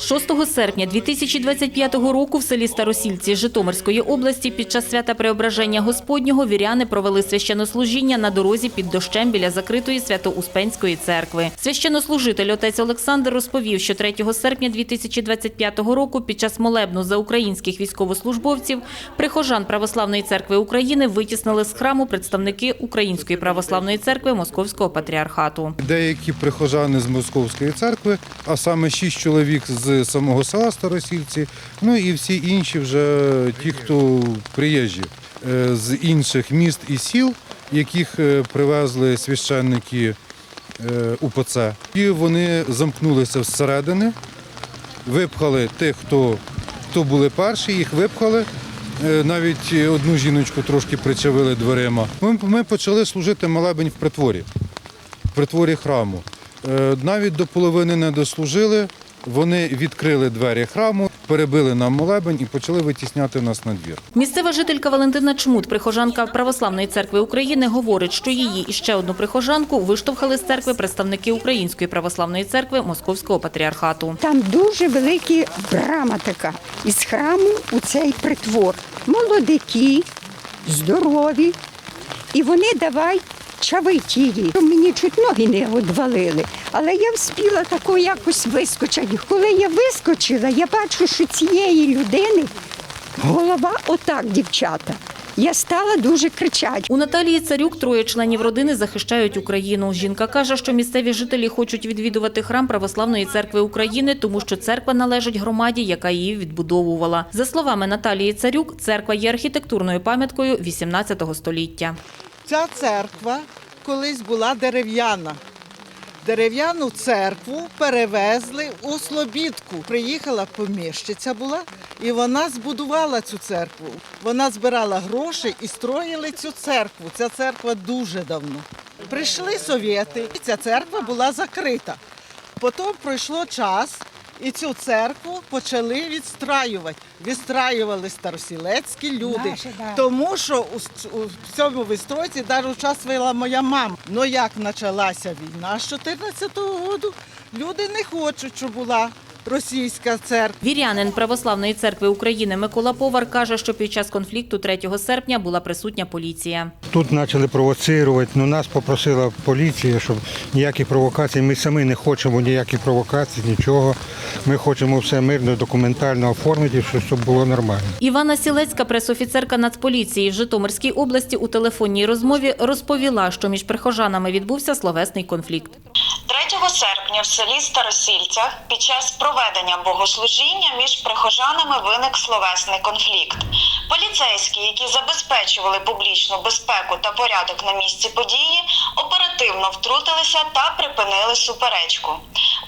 6 серпня 2025 року в селі Старосільці Житомирської області під час свята Преображення Господнього віряни провели священнослужіння на дорозі під дощем біля закритої Свято-Успенської церкви. Священнослужитель отець Олександр розповів, що 3 серпня 2025 року під час молебну за українських військовослужбовців прихожан Православної церкви України витіснили з храму представники Української православної церкви Московського патріархату. Деякі прихожани з Московської церкви, а саме шість чоловік з самого села Старосільці, ну і всі інші вже ті, хто приїжджі е, з інших міст і сіл, яких е, привезли священники е, УПЦ. І вони замкнулися зсередини, випхали тих, хто, хто були перші, їх випхали. Навіть одну жіночку трошки причавили дверима. Ми, ми почали служити молебень в притворі в притворі храму. Навіть до половини не дослужили. Вони відкрили двері храму, перебили нам молебень і почали витісняти нас на двір. Місцева жителька Валентина Чмут, прихожанка Православної церкви України, говорить, що її і ще одну прихожанку виштовхали з церкви представники Української православної церкви Московського патріархату. Там дуже велика брама така із храму у цей притвор. Молодики, здорові. І вони давай чавить її. Мені чуть ноги не одвалили, але я вспіла тако якось вискочити. Коли я вискочила, я бачу, що цієї людини голова отак, дівчата. Я стала дуже кричати. У Наталії Царюк троє членів родини захищають Україну. Жінка каже, що місцеві жителі хочуть відвідувати храм Православної церкви України, тому що церква належить громаді, яка її відбудовувала. За словами Наталії Царюк, церква є архітектурною пам'яткою 18 століття. Ця церква колись була дерев'яна. Дерев'яну церкву перевезли у Слобідку. Приїхала поміщиця була, і вона збудувала цю церкву. Вона збирала гроші і строїли цю церкву. Ця церква дуже давно. Прийшли совєти, і ця церква була закрита. Потім пройшло час, і цю церкву почали відстраювати. Відстраювали старосілецькі люди. Наші, да. Тому що у, у цьому вистройці навіть участвувала моя мама. Ну як почалася війна з 14-го року, люди не хочуть, щоб була російська церква. Вірянин Православної церкви України Микола Повар каже, що під час конфлікту 3 серпня була присутня поліція. Тут почали провоцирувати, ну нас попросила поліція, щоб ніяких провокацій. Ми самі не хочемо ніяких провокацій, нічого. Ми хочемо все мирно, документально оформити, щоб було нормально. Івана Сілецька, пресофіцерка Нацполіції в Житомирській області у телефонній розмові розповіла, що між прихожанами відбувся словесний конфлікт. 3 серпня в селі Старосільцях під час проведення богослужіння між прихожанами виник словесний конфлікт. Поліцейські, які забезпечували публічну безпеку та порядок на місці події, оперативно втрутилися та припинили суперечку.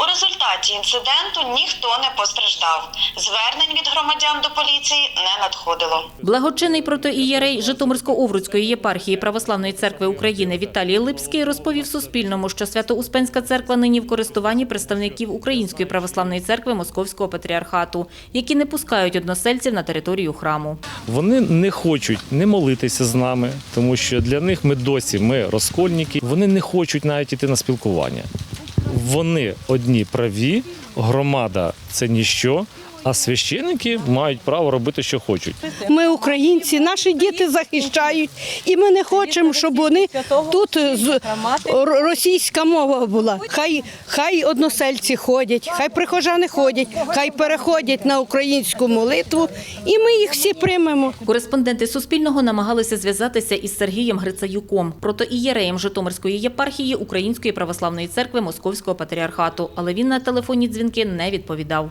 У результаті інциденту ніхто не постраждав. Звернень від громадян до поліції не надходило. Благочинний протоієрей Житомирсько-Овруцької єпархії Православної церкви України Віталій Липський розповів Суспільному, що Свято-Успенська церква нині в користуванні представників Української православної церкви Московського патріархату, які не пускають односельців на територію храму. Вони не хочуть не молитися з нами, тому що для них ми досі ми розкольники. Вони не хочуть навіть іти на спілкування. Вони одні праві, громада це ніщо, а священники мають право робити, що хочуть. Ми українці, наші діти захищають, і ми не хочемо, щоб вони тут російська мова була. Хай хай односельці ходять, хай прихожани ходять, хай переходять на українську молитву, і ми їх всі приймемо. Кореспонденти Суспільного намагалися зв'язатися із Сергієм Грицаюком, протоієреєм Житомирської єпархії Української православної церкви Московського патріархату, але він на телефонні дзвінки не відповідав.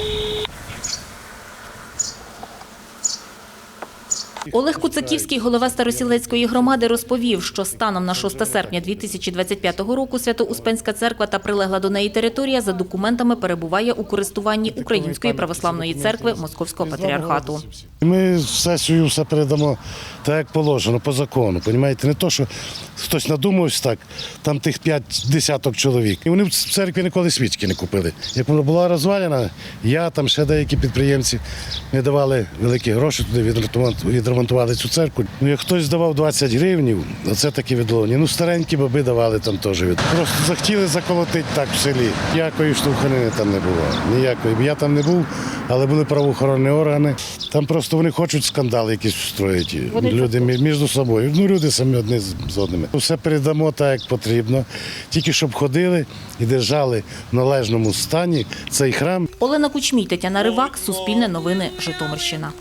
Олег Куцаківський, голова Старосілецької громади, розповів, що станом на 6 серпня 2025 року Свято-Успенська церква та прилегла до неї територія за документами перебуває у користуванні Української православної церкви Московського патріархату. Ми в сесію все передамо так, як положено, по закону. Понімаєте, не то, що хтось надумався так, там тих п'ять десяток чоловік. І вони в церкві ніколи свічки не купили. Як вона була розвалена, я там ще деякі підприємці не давали великі гроші туди відремонтувати відремонтували цю церкву. Ну, як хтось давав 20 гривнів, оце такі відловні. Ну, старенькі баби давали там теж від. Просто захотіли заколотити так в селі. Ніякої штовханини там не було. Ніякої. Я там не був, але були правоохоронні органи. Там просто вони хочуть скандал якийсь устроїти. Люди мі- між собою. Ну, люди самі одні з з одними. Все передамо так, як потрібно. Тільки щоб ходили і держали в належному стані цей храм. Олена Кучмій, Тетяна Ривак, Суспільне новини, Житомирщина.